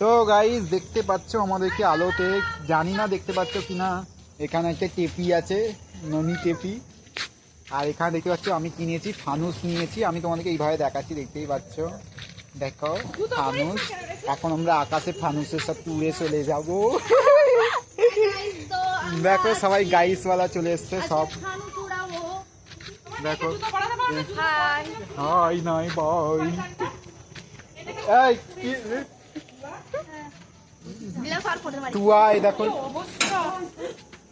তো গাইস দেখতে পাচ্ছ আমাদেরকে আলোতে। জানি না দেখতে পাচ্ছ কিনা। এখানে একটা টেপি আছে ননি টেপি। আর এখানে দেখতে পাচ্ছ আমি কিনেছি ফানুস নিয়েছি। আমি তোমাদেরকে এইভাবে দেখাচ্ছি দেখতেই পাচ্ছ। দেখো ফানুস। এখন আমরা আকাশে ফানুসের সব উড়ে চলে যাব। দেখো সবাই গাইসওয়ালা চলে এসছে সব। দেখো। হাই নাই বাই এই টুয়া এই দেখো। অবস্থা?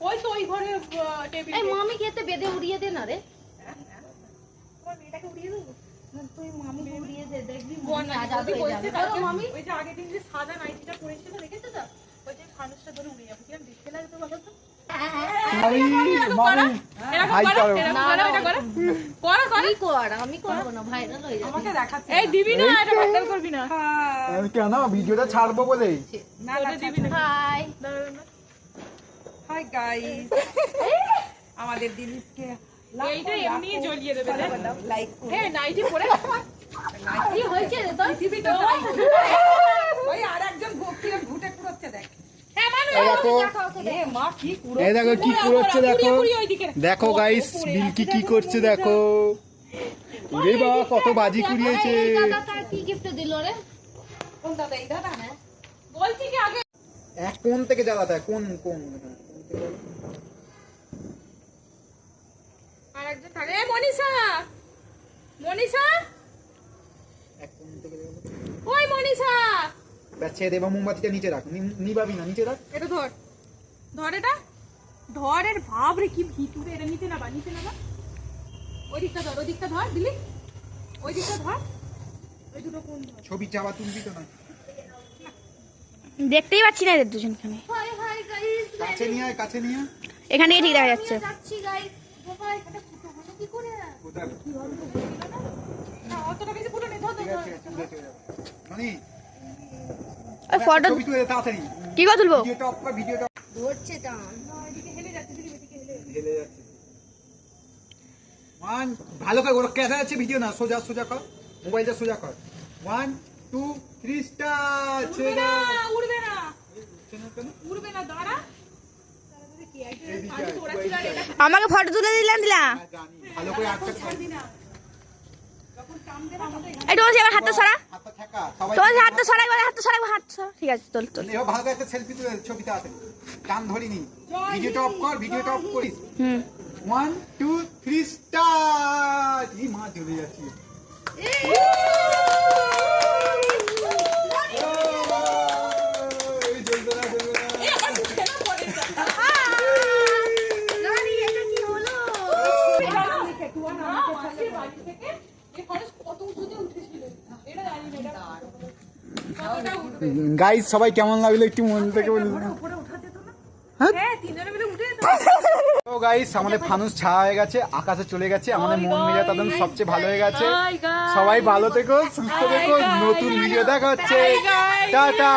ওই তো ওই ঘরে টেবিল এই মামি খেতে বেঁধে উড়িয়ে দে না রে। তুই মামি উড়িয়ে দে দেখবি মামি ওই যে আগের দিন যে সাদা নাইটিটা পরেছিল দেখেছ তো? ওই যে ফানুসটা ধরে উড়ে যাবে। কিরম দেখতে লাগে তো বলো তো? মামি মামি। এরকম হাই করো করো এরকম করো এটা করো। করো করো তুই কর আমি করব না ভাইরাল হয়ে যাবে। আমাকে দেখাচ্ছে এই দিবি না এটা ভাইরাল করবি না। আমি কেন? ভিডিওটা ছাড়বো বলে। না না দিবি না। হাই হাই গাইস আমাদের দিলীপকে এইটা এমনি জ্বলিয়ে দেবে লাইক হ্যাঁ নাইটি পরে কি হয়েছে রে তোর টিভিটা ওই আর একজন কিরম ঘুটে কুড়োচ্ছে দেখ হ্যাঁ মানু এই দেখো কি এই দেখো। দেখো গাইস বিলকি কি করছে, দেখো। রে বাবা, কত বাজি কুড়িয়েছে। কোন থেকে জ্বালাতে হয়? কোন কোন মনীষা! মনীষা এক কোন থেকে জ্বালাতে হয়? ওই মনীষা ব্যাস ছেড়ে দেবা মোমবাতিটা নিচে রাখ। নি- নিবাবি না নিচে রাখ। এটা ধর। ধর এটা। ধর এর ভাব রে কি ভিতুরে। এটা নিতে না বা নিতে না ওই দিকটা ধর ওই দিকটা ধর দিলি? ওই দিকটা ধর। ওই দুটো কোন ধর? ছবি চাওয়া তুলবি তো না। দেখতেই পাচ্ছি না এদের দুজনখানে হাই হাই গাইস কাছে নিয়ে আয় কাছে নিয়ে আয়। এখানে ঠিক দেখা যাচ্ছে। যাচ্ছি গাইস বাবা এটা ফুটো হলো কি করে? কোথায়? না? অতটা বেশি পুরো নেই ধর ধর, ঠিক আছে মানে ফটো কি কথা তুলবো ওয়ান ভালো করে ওরা কেটে যাচ্ছে ভিডিও না সোজা সোজা কর। মোবাইলটা সোজা কর। ওয়ান টু থ্রি স্টার উড়বে না উড়বে না। উড়বে না দাঁড়া। আমাকে ফটো তুলে দিলাম দিলাম হ্যাঁ, ভালো করে আটকা একটু বলছি এবার হাতটা সরা। হাতটা হাত তো তোমার হাতটা সরা এবার হাতটা সরা একবার হাতটা সরা ঠিক আছে চল চল এবার ভালো একটা সেলফি তুলে ছবিতে আছে কান টান ধরিনি ভিডিওটা অফ কর ভিডিওটা অফ করিস। হুম। ওয়ান টু থ্রি স্টার এই মা চলে যাচ্ছে এই জ্বলবে না, জ্বলবে না। বাড়ি থেকে এই ফরেস্ট কত উঁচুতে উঠেছিল এটা জানি না এটা গাইস সবাই কেমন লাগল একটু মন থেকে বলুন। হ্যাঁ? মিলে গাইস আমাদের ফানুস ছায়া হয়ে গেছে আকাশে চলে গেছে আমাদের মন মেজাজ তাদের সবচেয়ে ভালো হয়ে গেছে। সবাই ভালো থেকো সুস্থ থেকো নতুন ভিডিও দেখা হচ্ছে টাটা!